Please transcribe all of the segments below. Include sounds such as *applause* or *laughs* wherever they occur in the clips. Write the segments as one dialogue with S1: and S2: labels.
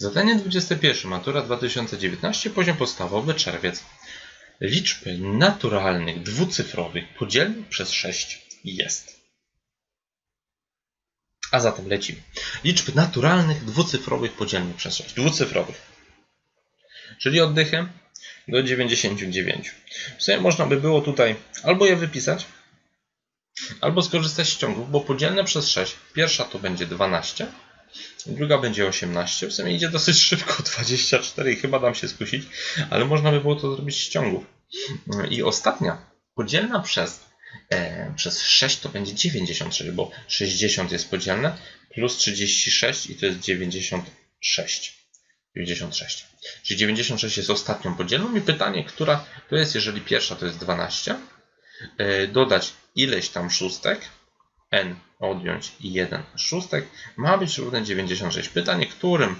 S1: Zadanie 21. Matura 2019. Poziom podstawowy czerwiec. Liczby naturalnych dwucyfrowych podzielnych przez 6 jest. A zatem lecimy. Liczby naturalnych dwucyfrowych podzielnych przez 6. Dwucyfrowych. Czyli oddychem do 99. W sumie można by było tutaj albo je wypisać, albo skorzystać z ciągów, bo podzielne przez 6. Pierwsza to będzie 12, druga będzie 18. W sumie idzie dosyć szybko, *laughs* 24 i chyba dam się skusić, ale można by było to zrobić z ciągów. I ostatnia, podzielna przez, e, przez 6 to będzie 96, bo 60 jest podzielne, plus 36 i to jest 96. 96. Czyli 96 jest ostatnią podzielną i pytanie, która to jest, jeżeli pierwsza to jest 12, e, dodać ileś tam szóstek, n odjąć i 1 szóstek, ma być równe 96. Pytanie, którym,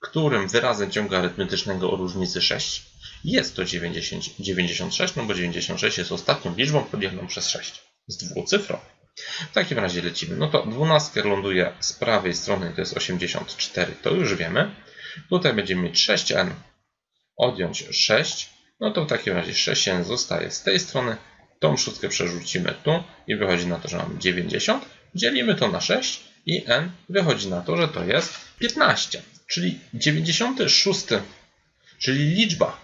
S1: którym wyrazem ciągu arytmetycznego o różnicy 6 jest to 90, 96, no bo 96 jest ostatnią liczbą podzielną przez 6 z dwucyfrową. W takim razie lecimy. No to 12 ląduje z prawej strony, to jest 84, to już wiemy. Tutaj będziemy mieć 6n odjąć 6, no to w takim razie 6n zostaje z tej strony. Tą szóstkę przerzucimy tu i wychodzi na to, że mamy 90. Dzielimy to na 6 i n wychodzi na to, że to jest 15. Czyli 96, czyli liczba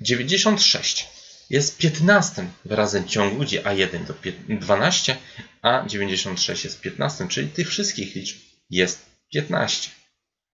S1: 96 jest 15 wyrazem ciągu, gdzie a1 to 12, a 96 jest 15, czyli tych wszystkich liczb jest 15.